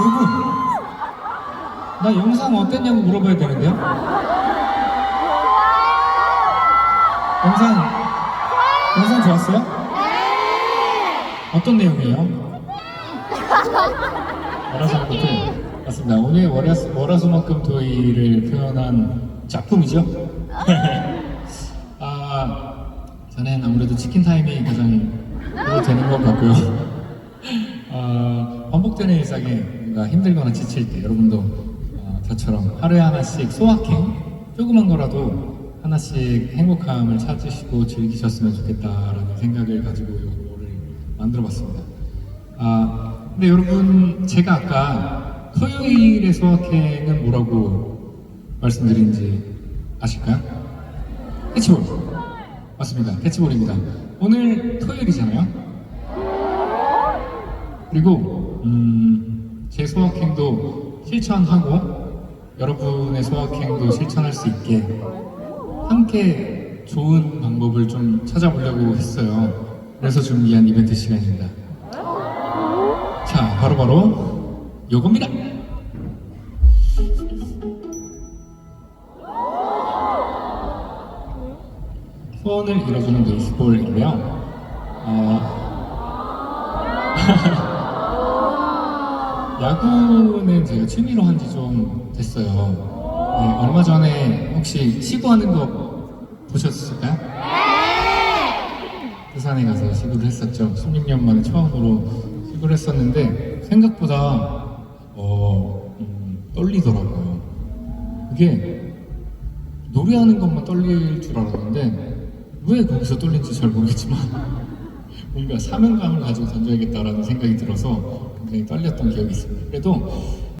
여러분, 나 영상 어땠냐고 물어봐야 되는데요? 영상, 영상 좋았어요? 어떤 내용이에요? 월화수목금 맞습니다. 오늘 월화수, 월화수목금 토의를 표현한 작품이죠. 아, 저는 아무래도 치킨 타임이 가장 되는 것 같고요. 아, 반복되는 일상에 뭔가 힘들거나 지칠 때 여러분도 어, 저처럼 하루에 하나씩 소확행 조그만 거라도 하나씩 행복함을 찾으시고 즐기셨으면 좋겠다라는 생각을 가지고 이거를 만들어봤습니다. 아, 근데 여러분 제가 아까 토요일의 소확행은 뭐라고 말씀드린지 아실까요? 캐치볼 맞습니다. 캐치볼입니다. 오늘 토요일이잖아요. 그리고 음, 제 소확행도 실천하고 여러분의 소확행도 실천할 수 있게 함께 좋은 방법을 좀 찾아보려고 했어요. 그래서 준비한 이벤트 시간입니다. 자, 바로바로 요겁니다. 소원을 이뤄주는 베이스볼인데요. 어, 야구는 제가 취미로 한 지 좀 됐어요. 네, 얼마 전에 혹시 시구하는 거 보셨을까요? 부산에 가서 시구를 했었죠. 16년 만에 처음으로 시구를 했었는데 생각보다 어, 음, 떨리더라고요. 그게 노래하는 것만 떨릴 줄 알았는데 왜 거기서 떨린지 잘 모르겠지만 뭔가 사명감을 가지고 던져야겠다라는 생각이 들어서 굉장히 떨렸던 기억이 있습니다. 그래도